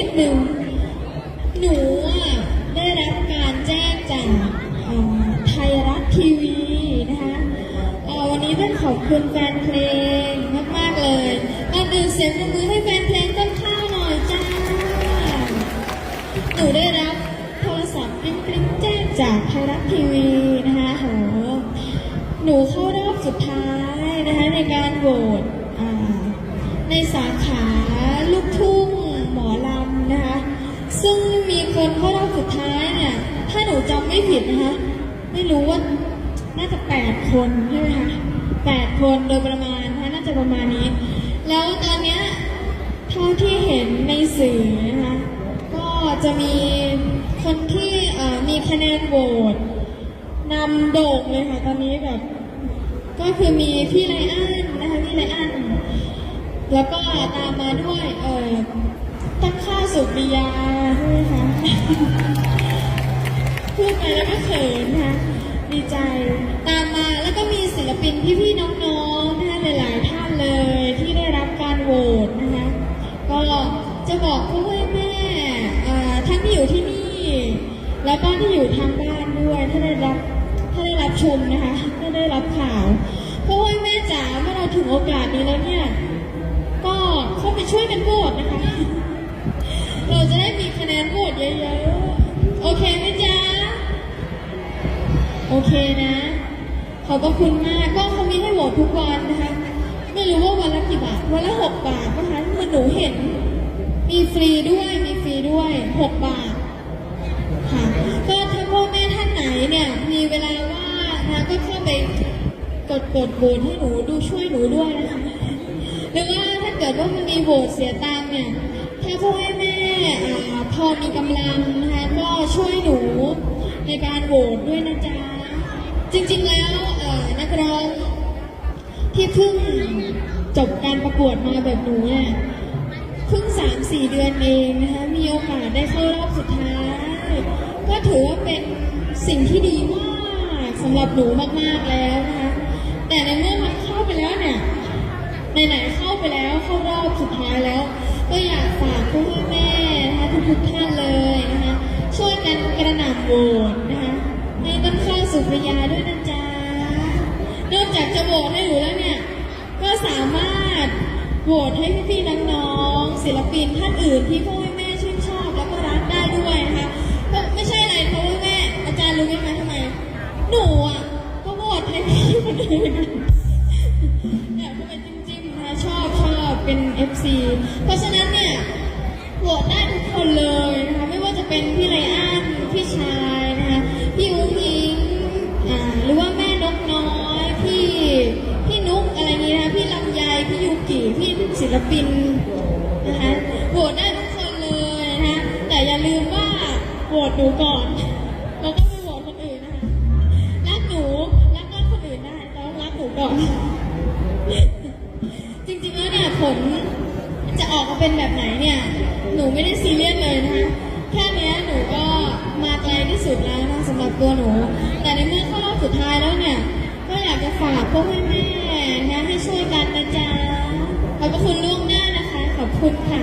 นิดนึง หนูอะได้รับการแจ้งจากไทยรัฐทีวีนะคะเออวันนี้ต้องขอบคุณแฟนเพลงมากๆเลยก่อนอื่นเสียงมือให้แฟนเพลงต้นข้าวหน่อยจ้า หนูได้รับโทรศัพท์กริ๊งกริ๊งแจ้งจากไทยรัฐทีวีนะคะโหหนูเข้ารอบสุดท้ายนะคะในการโหวตในสาขาลูกทุ่ง ซึ่งมีคนเข้ารอบสุดท้ายเนี่ย ถ้าหนูจำไม่ผิดนะคะ ไม่รู้ว่า น่าจะแปดคนใช่ไหมคะแปดคนโดยประมาณนะคะน่าจะประมาณนี้ แล้วตอนเนี้ยเท่าที่เห็นในสื่อนะคะ ก็จะมีคนที่เอ่อมีคะแนนโหวตนำโด่งเลยค่ะตอนนี้แบบ ก็คือมีพี่ไลอ้อนนะคะพี่ไลอ้อนแล้วก็ตามมาด้วยเอ่อ ตั้งค่าสุริยาใช่ไหมคะพูดไปแล้วก็เขินนะคะดีใจ ตามมาแล้วก็มีศิลปินพี่ๆน้องๆนะคะหลายๆท่านเลยที่ได้รับการโหวตนะคะก็จะบอกพ่อแม่ท่านที่อยู่ที่นี่ แล้วก็ที่อยู่ทางบ้านด้วยถ้าได้รับถ้าได้รับชมนะคะถ้าได้รับข่าวพ่อแม่จ๋าเมื่อเราถึงโอกาสนี้แล้วเนี่ย ก็เข้าไปช่วยกันโหวตนะคะ เราจะได้มีคะแนนโหวตเยอะๆ โอเคไหมจ๊ะ โอเคนะ ขอบพระคุณมาก ก็เขามีให้โหวตทุกวันนะคะ ไม่รู้ว่าวันละกี่บาท วันละหกบาทนะคะเมื่อหนูเห็น มีฟรีด้วย มีฟรีด้วยหกบาท ค่ะ ก็ถ้าพ่อแม่ท่านไหนเนี่ย มีเวลาว่างนะก็เข้าไปกดกดโหวตให้หนูดูช่วยหนูด้วยนะคะหรือว่าถ้าเกิดว่ามันมีโหวตเสียตังค์เนี่ย ถ้าพ่อแม่ อ่าพอมีกำลังนะคะก็ช่วยหนูในการโหวตด้วยนะจ๊ะ จริงๆแล้วเอ่อนักร้องที่เพิ่งจบการประกวดมาแบบหนูเนี่ยเพิ่งสามสี่เดือนเองนะคะมีโอกาสได้เข้ารอบสุดท้าย ก็ถือว่าเป็นสิ่งที่ดีมากสำหรับหนูมากๆแล้วนะคะแต่ในเมื่อมันเข้าไปแล้วเนี่ยไหนๆเข้าไปแล้วเข้ารอบสุดท้ายแล้ว ก็อยากฝาก ทุกท่านเลยนะคะช่วยกันกระหน่ำโหวตนะคะให้ต้นข้าวสุภยาด้วยนะจ๊ะนอกจากจะโหวตให้หนูแล้วเนี่ย ก็สามารถโหวตให้พี่ๆน้องๆศิลปินท่านอื่นที่พ่อแม่ชื่นชอบแล้วก็รักได้ด้วยนะคะไม่ใช่อะไรเพราะว่าแม่อาจารย์รู้ไหมคะทำไม หนูอะก็โหวตให้พี่คนอื่นอยากเข้าไปจิ้มจิ้มๆนะชอบชอบเป็น FC เพราะฉะนั้นเนี่ยโหวตได้ทุ คนเลยนะคะไม่ว่าจะเป็นพี่ไรอันพี่ชายนะคะพี่อุ้งอิงอ่าหรือว่าแม่นกน้อยพี่พี่นุ๊กอะไรนี้นะคะพี่ลำไยพี่ยูกิพี่ศิลปินนะคะโหวตได้ทุกคนเลยนะคะแต่อย่าลืมว่าโหวตหนูก่อนแล้วก็ไปโหวตคนอื่นนะคะรักหนูรักก็คนอื่นได้แต่ต้องรักหนูก่อนจริงๆแล้วเนี่ยผลจะออกมาเป็นแบบไหนเนี่ย นูไม่ได้ซีเรียสเลยนะคะแค่นี้หนูก็มาไกลที่สุดแล้วนะสำหรับตัวหนู แต่ในเมื่อเข้ารอบสุดท้ายแล้วเนี่ย ก็อยากจะฝากพวกแม่ๆนะให้ช่วยกันนะจ๊ะขอบคุณล่วงหน้านะคะ ขอบคุณค่ะ